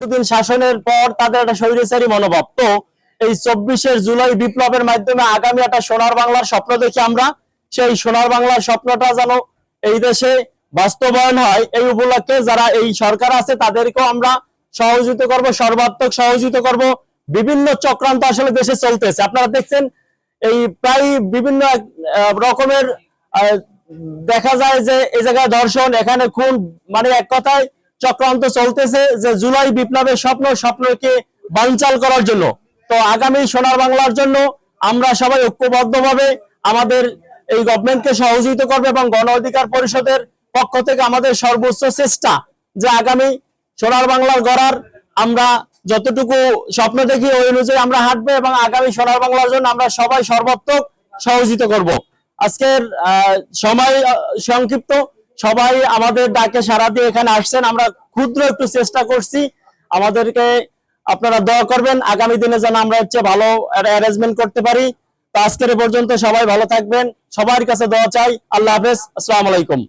দিন শাসনের পর তাদের একটা স্বৈরাচারী মনোভাব। তো এই চব্বিশের জুলাই বিপ্লবের মাধ্যমে আগামী একটা সোনার বাংলার স্বপ্ন দেখি আমরা। সেই সোনার বাংলার স্বপ্নটা যেন এই দেশে বাস্তবায়ন হয় এই উপলক্ষে যারা এই সরকার আছে তাদেরকেও আমরা সহযোগিতা করব, সর্বাত্মক সহযোগিতা করব। বিভিন্ন চক্রান্ত আসলে দেশে চলতেছে। আপনারা দেখছেন এই প্রায় বিভিন্ন রকমের দেখা যায় যে এই জায়গায় ধর্ষণ এখানে খুন মানে এক কথায় চক্রান্ত চলতেছে যে জুলাই বিপ্লবের স্বপ্ন, স্বপ্নকে বানচাল করার জন্য। তো আগামী সোনার বাংলার জন্য আমরা সবাই ঐক্যবদ্ধভাবে আমাদের এই গভর্নমেন্টকে সহযোগিতা করবে এবং গণ অধিকার পরিষদের পক্ষ থেকে আমাদের সর্বোচ্চ চেষ্টা যে আগামী সোনার বাংলার গড়ার আমরা যতটুকু স্বপ্ন দেখি ওই অনুযায়ী আমরা হাঁটবো এবং আগামী সোনার বাংলার জন্য আমরা সবাই সর্বাত্মক সহযোগিতা করব। আজকের সময় সংক্ষিপ্ত। সবাই আমাদের ডাকে সারা দিয়ে এখানে আসছেন। আমরা ক্ষুদ্র একটু চেষ্টা করছি। আমাদেরকে আপনারা দয়া করবেন, আগামী দিনে যেন আমরা হচ্ছে ভালো অ্যারেঞ্জমেন্ট করতে পারি। তো আজকের পর্যন্ত সবাই ভালো থাকবেন। সবার কাছে দোয়া চাই। আল্লাহ হাফেজ। আসসালামু আলাইকুম।